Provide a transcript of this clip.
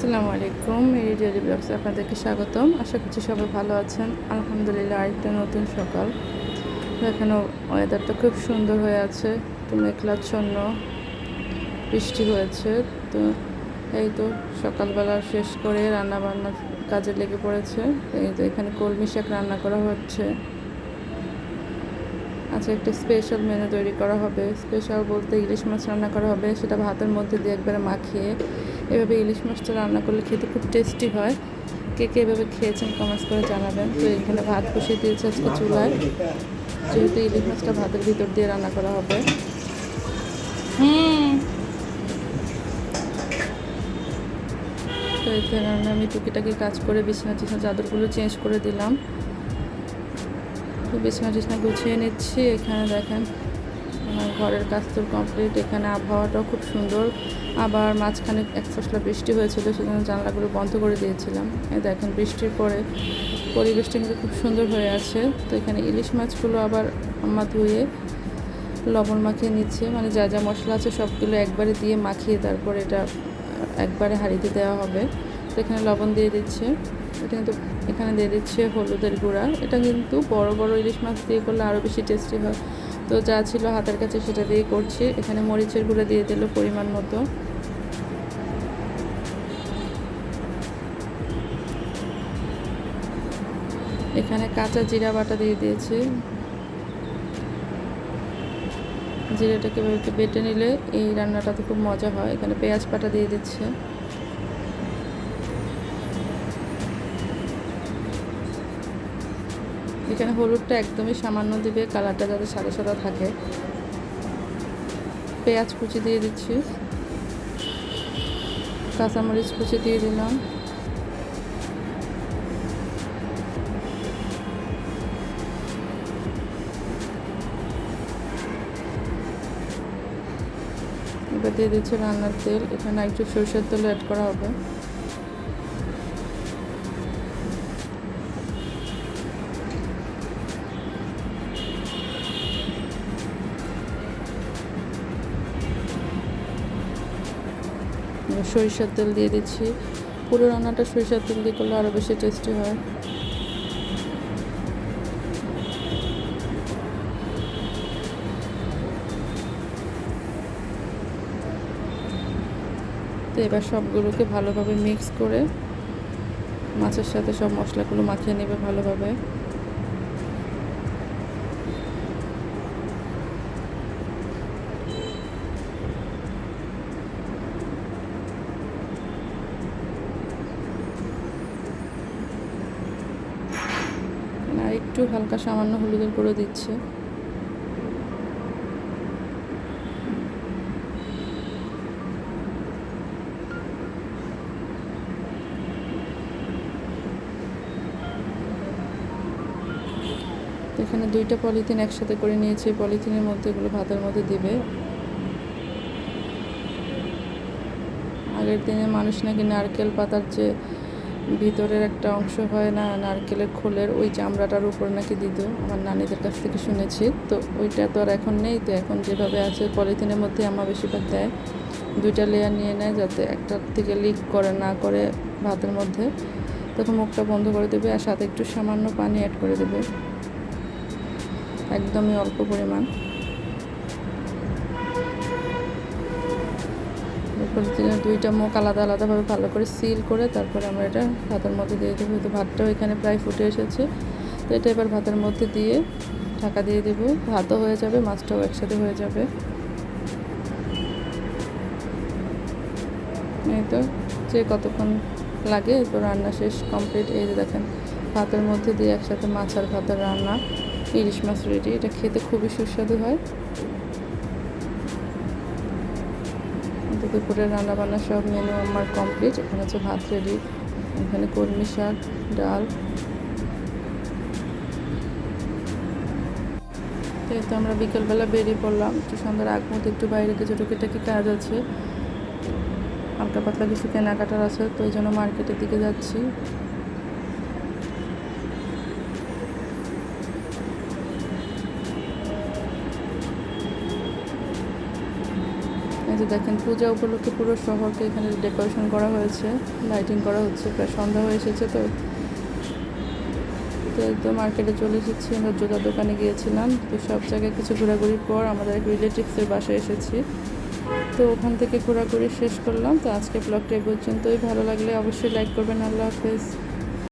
আসসালামু আলাইকুম ডেলি ব্লগসে আপনাদেরকে স্বাগতম। আশা করছি সবাই ভালো আছেন। আলহামদুলিল্লাহ, আরেকটা নতুন সকাল। এখানে ওয়েদারটা খুব সুন্দর হয়ে আছে তো মেঘলাচ্ছন্ন বৃষ্টি হয়েছে। তো এই তো সকালবেলা শেষ করে রান্না বান্নার কাজে লেগে পড়েছে। এই তো এখানে কলমি শাক রান্না করা হচ্ছে। আচ্ছা একটা স্পেশাল মেনু তৈরি করা হবে। স্পেশাল বলতে ইলিশ মাছ রান্না করা হবে, সেটা ভাতের মধ্যে দিয়ে একবারে মাখিয়ে এভাবে ইলিশ মাছটা রান্না করলে খেতে খুব টেস্টি হয়। কে কে এভাবে খেয়েছেন কমেন্টস করে জানাবেন। তো এখানে ভাত বসিয়ে দিয়েছে আজকে চুলায়। যেহেতু ইলিশ মাছটা ভাতের ভিতর দিয়ে রান্না করা হবে। হুম। তো এখানে আমি টুকিটাকি কাজ করে বিছানা টিছনা চাদরগুলো চেঞ্জ করে দিলাম। তো বিছানা টিছনা গুছিয়ে নিচ্ছি। এখানে দেখেন আমার ঘরের কাজ তো কমপ্লিট এখানে আবহাওয়াটাও খুব সুন্দর। আবার মাঝখানে এক ফসলা বৃষ্টি হয়েছিল, সেজন্য জানলাগুলো বন্ধ করে দিয়েছিলাম। দেখেন, বৃষ্টির পরে পরিবেশটা কিন্তু খুব সুন্দর হয়ে আছে। তো এখানে ইলিশ মাছগুলো আবার আম্মা ধুয়ে লবণ মাখিয়ে নিচ্ছে। মানে যা যা মশলা আছে সবগুলো একবারে দিয়ে মাখিয়ে তারপর এটা একবারে হাঁড়িতে দেওয়া হবে। তো এখানে লবণ দিয়ে দিচ্ছে। এটা কিন্তু এখানে দিয়ে দিচ্ছে হলুদের গুঁড়া। এটা কিন্তু বড় বড় ইলিশ মাছ দিয়ে করলে আরও বেশি টেস্টি হয়। তো যা ছিল হাতের কাছে সেটা দিয়ে করছি। এখানে মরিচের গুঁড়া দিয়ে দিল পরিমাণ মতো। এখানে কাঁচা জিরা বাটা দিয়ে দিয়েছি। জিরাটাকে বেটে নিলে এই রান্নাটাতে খুব মজা হয়। এখানে পেঁয়াজ পাটা দিয়ে দিচ্ছে। এখানে হলুদটা একদমই সামান্য দিবে, কালারটা যাতে সাদা সাদা থাকে। পেঁয়াজ কুচি দিয়ে দিচ্ছি। কাঁচামরিচ কুচি দিয়ে দিলাম। এবার দিয়ে দিচ্ছি রান্নার তেল। এখানে একটু সরষের তেল অ্যাড করা হবে। সরিষার তেল দিয়ে দিচ্ছি। পুরো রান্নাটা সরিষার তেল দিয়ে করলে আরও বেশি টেস্টি হয়। তো এবার সবগুলোকে ভালোভাবে মিক্স করে মাছের সাথে সব মশলাগুলো মাখিয়ে নেবে ভালোভাবে আর একটু হালকা সামান্য হলুদের করে দিচ্ছে। এখানে দুইটা পলিথিন একসাথে করে নিয়েছি। পলিথিনের মধ্যে এগুলো ভাতের মধ্যে দিবে। আগের দিনে মানুষ নাকি নারকেল পাতার যে ভিতরের একটা অংশ হয় না, নারকেলের খোলের ওই চামড়াটার উপর নাকি দিত, আমার নানিদের কাছ থেকে শুনেছি। তো ওইটা তো আর এখন নেই, তো এখন যেভাবে আছে, পলিথিনের মধ্যে আমার বেশিরভাগ দেয়। দুইটা লেয়ার নিয়ে নেয় যাতে একটার থেকে লিক করে, না করে ভাতের মধ্যে। তখন মুখটা বন্ধ করে দেবে আর সাথে একটু সামান্য পানি অ্যাড করে দেবে। একদমই অল্প পরিমাণ। দুইটা মুখ আলাদা আলাদাভাবে ভালো করে সিল করে তারপরে আমরা এটা ভাতের মধ্যে দিয়ে দেবো। তো ভাতটাও এখানে প্রায় ফুটে এসেছে। তো এটা এবার ভাতের মধ্যে দিয়ে ঢাকা দিয়ে দেবো। ভাতও হয়ে যাবে, মাছটাও একসাথে হয়ে যাবে। এই তো, যে কতক্ষণ লাগে, এরপর রান্না শেষ কমপ্লিট। এই যে দেখেন, ভাতের মধ্যে দিয়ে একসাথে মাছ আর ভাতের রান্না। ইলিশ মাছ রেডি এটা খেতে খুবই সুস্বাদু হয়। দুপুরের রান্না বান্না সব মেনু আমার কমপ্লিট এখানে হচ্ছে ভাত রেডি এখানে কলমি শাক, ডাল। তো আমরা বিকেলবেলা বেরিয়ে পড়লাম। একটু সন্ধ্যার আগ মধ্যে একটু বাইরে কিছু টুকিটাকি কাজ আছে। হালকা পাতলা কিছু কেনাকাটার আছে, তো এই জন্য মার্কেটের দিকে যাচ্ছি। যে দেখেন পূজা উপলক্ষে পুরো শহরকে এখানে ডেকোরেশন করা হয়েছে, লাইটিং করা হচ্ছে, প্রায় সন্ধ্যা হয়ে এসেছে তো। তো মার্কেটে চলে এসেছি, আমরা জুতার দোকানে গিয়েছিলাম। তো সব জায়গায় কিছু ঘোরাঘুরির পর আমাদের এক রিলেটিভসের বাসায় এসেছি। তো ওখান থেকে ঘোরাঘুরি শেষ করলাম। তো আজকে ব্লগটা পর্যন্তই। ভালো লাগলে অবশ্যই লাইক করবেন। আল্লাহ হাফেজ।